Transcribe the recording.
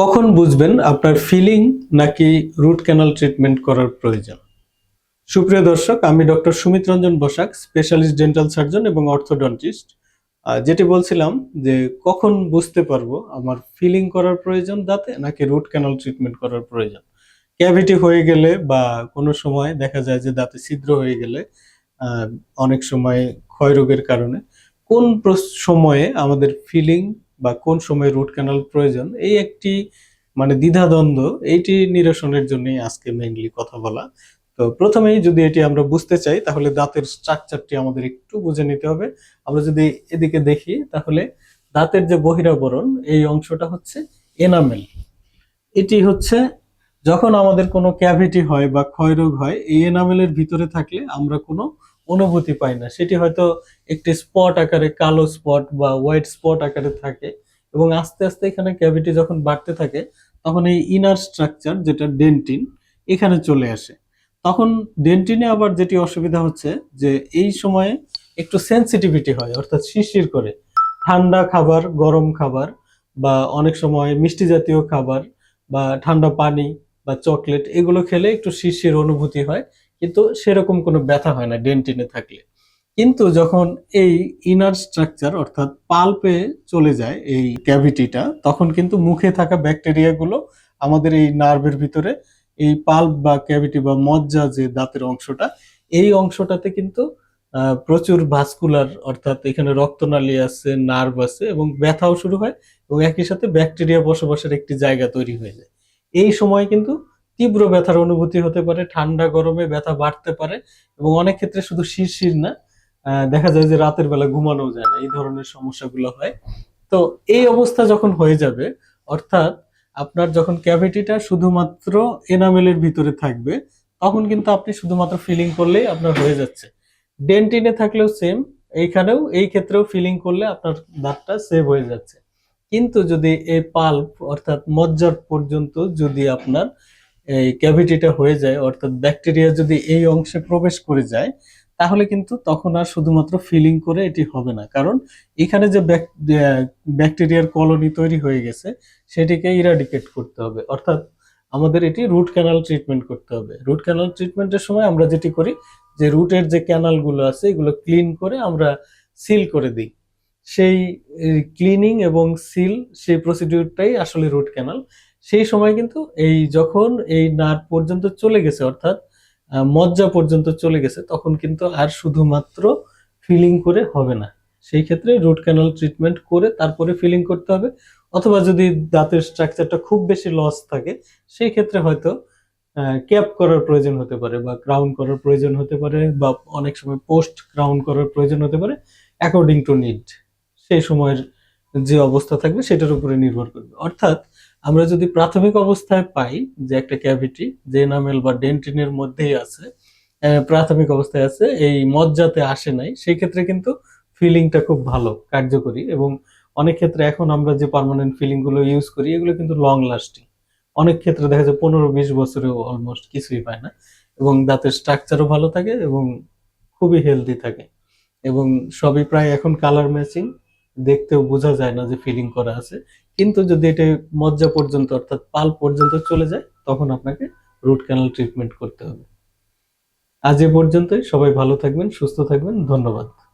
কখন বুঝবেন আপনার ফিলিং নাকি রুট ক্যানাল ট্রিটমেন্ট করার প্রয়োজন? সুপ্রিয় দর্শক, আমি doctor Sumit Ranjan Basak specialist dental surgeon এবং অর্থোডন্টিস্ট যেটি বলছিলাম যে কখন বুঝতে পারব আমার ফিলিং করার প্রয়োজন দাঁতে নাকি রুট ক্যানাল ট্রিটমেন্ট করার প্রয়োজন? ক্যাভিটি হয়ে গেলে বা কোনো সময় দেখা যায় যে দাঁতে ছিদ্র হয়ে গেলে অনেক সময় ক্ষয়রোগের কারণে, কোন সময়ে আমাদের ফিলিং বা কোন সময় রুট ক্যানাল প্রয়োজন, এই একটি মানে দ্বিধাদ্বন্দ্ব, এইটি নিরসনের জন্যই আজকে মেইনলি কথা বলা। তো প্রথমেই যদি এটি আমরা বুঝতে চাই, তাহলে দাঁতের স্ট্রাকচারটি আমাদের একটু বুঝে নিতে হবে। আমরা যদি এদিকে দেখি, তাহলে দাঁতের যে বহিরাবরণ, এই অংশটা হচ্ছে এনামেল এটি হচ্ছে যখন আমাদের কোনো ক্যাভিটি হয় বা ক্ষয়রোগ হয়, এই এনামেলের ভিতরে থাকলে আমরা কোনো অনুভূতি পাই না। সেটি হয়তো একটি স্পট আকারে, কালো স্পট বা হোয়াইট স্পট আকারে থাকে এবং আস্তে আস্তে এখানে ক্যাভিটি যখন বাড়তে থাকে, তখন এই ইনার স্ট্রাকচার যেটা ডেন্টিন এখানে চলে আসে। তখন ডেন্টিনে আবার যেটি অসুবিধা হচ্ছে যে এই সময়ে একটু সেন্সিটিভিটি হয়, অর্থাৎ শিরশির করে। ঠান্ডা খাবার, গরম খাবার বা অনেক সময় মিষ্টি জাতীয় খাবার বা ঠান্ডা পানি বা চকলেট এগুলো খেলে একটু শিরশির অনুভূতি হয়। কিন্তু সেরকম কোনো ব্যথা হয় না ডেন্টিনে থাকলে। কিন্তু যখন এই ইনার স্ট্রাকচার অর্থাৎ পাল্পে চলে যায় এই ক্যাভিটিটা তখন কিন্তু মুখে থাকা ব্যাকটেরিয়াগুলো আমাদের এই নার্ভের ভিতরে, এই পাল্প বা ক্যাভিটি বা মজ্জা যে দাঁতের অংশটা, এই অংশটাতে কিন্তু প্রচুর ভাস্কুলার অর্থাৎ এখানে রক্তনালী আছে নার্ভ আছে এবং ব্যথাও শুরু হয় এবং একই সাথে ব্যাকটেরিয়া বসবাসের একটি জায়গা তৈরি হয়ে যায়। এই সময় কিন্তু তীব্র ব্যথার অনুভূতি হতে পারে, ঠান্ডা, গরমে ব্যথা বাড়তে পারে এবং অনেক ক্ষেত্রে শুধু শিরশির না দেখা যায় যে রাতের বেলা ঘুমানো যায় না, এই ধরনের সমস্যাগুলো হয়। তো এই অবস্থা যখন হয়ে যাবে, অর্থাৎ আপনার যখন ক্যাভিটিটা শুধুমাত্র এনামেলের ভিতরে থাকবে, তখন কিন্তু আপনি শুধুমাত্র ফিলিং করলেই আপনার হয়ে যাচ্ছে। ডেন্টিনে থাকলেও সেম এইখানেও, এই ক্ষেত্রেও ফিলিং করলে আপনার দাঁতটা সেভ হয়ে যাচ্ছে। কিন্তু যদি এই পাল্প অর্থাৎ মজ্জার পর্যন্ত যদি আপনার এই ক্যাভিটিটা হয়ে যায়, অর্থাৎ ব্যাকটেরিয়া যদি এই অংশে প্রবেশ করে যায়, তাহলে কিন্তু তখন আর শুধুমাত্র ফিলিং করে এটি হবে না। কারণ এখানে যে ব্যাকটেরিয়ার কলোনি তৈরি হয়ে গেছে, সেটিকে ইরাডিকেট করতে হবে। অর্থাৎ আমাদের এটি রুট ক্যানাল ট্রিটমেন্ট করতে হবে। রুট ক্যানাল ট্রিটমেন্টের সময় আমরা যেটি করি, যে রুটের যে ক্যানালগুলো আছে, এগুলো ক্লিন করে আমরা সিল করে দিই। সেই ক্লিনিং এবং সিল সেই প্রসিডিউরটাই আসলে রুট ক্যানাল সেই সময় কিন্তু এই যখন এই নাট পর্যন্ত চলে গেছে, অর্থাৎ মজ্জা পর্যন্ত চলে গেছে, তখন কিন্তু আর শুধুমাত্র ফিলিং করে হবে না। সেই ক্ষেত্রে রুট ক্যানাল ট্রিটমেন্ট করে তারপরে ফিলিং করতে হবে, অথবা যদি দাঁতের স্ট্রাকচারটা খুব বেশি লস থাকে, সেই ক্ষেত্রে হয়তো ক্যাপ করার প্রয়োজন হতে পারে বা ক্রাউন করার প্রয়োজন হতে পারে বা অনেক সময় পোস্ট ক্রাউন করার প্রয়োজন হতে পারে অ্যাকর্ডিং টু নিড সেই সময়ের যে অবস্থা থাকবে, সেটার উপরে নির্ভর করবে। অর্থাৎ আমরা যদি প্রাথমিক অবস্থায় পাই যে একটা ক্যাভিটি, যে নামেল বা ডেন্টিনের মধ্যেই আছে প্রাথমিক অবস্থায় আছে, এই মজ্জাতে আসে নাই সেই ক্ষেত্রে কিন্তু ফিলিংটা খুব ভালো, কার্যকরী এবং অনেক ক্ষেত্রে এখন আমরা যে পার্মানেন্ট ফিলিংগুলো ইউজ করি, এগুলো কিন্তু লং লাস্টিং। অনেক ক্ষেত্রে দেখা যায় পনেরো বিশ বছরেও অলমোস্ট কিছুই পায় না এবং দাঁতের স্ট্রাকচারও ভালো থাকে এবং খুবই হেলদি থাকে এবং সবই প্রায় এখন কালার ম্যাচিং দেখতেও বোঝা যায় না যে ফিলিং করা আছে। কিন্তু যদি এটা মজ্জা পর্যন্ত অর্থাৎ পাল পর্যন্ত চলে যায়, তখন আপনাকে রুট ক্যানাল ট্রিটমেন্ট করতে হবে। আজ এ পর্যন্তই। সবাই ভালো থাকবেন, সুস্থ থাকবেন। ধন্যবাদ।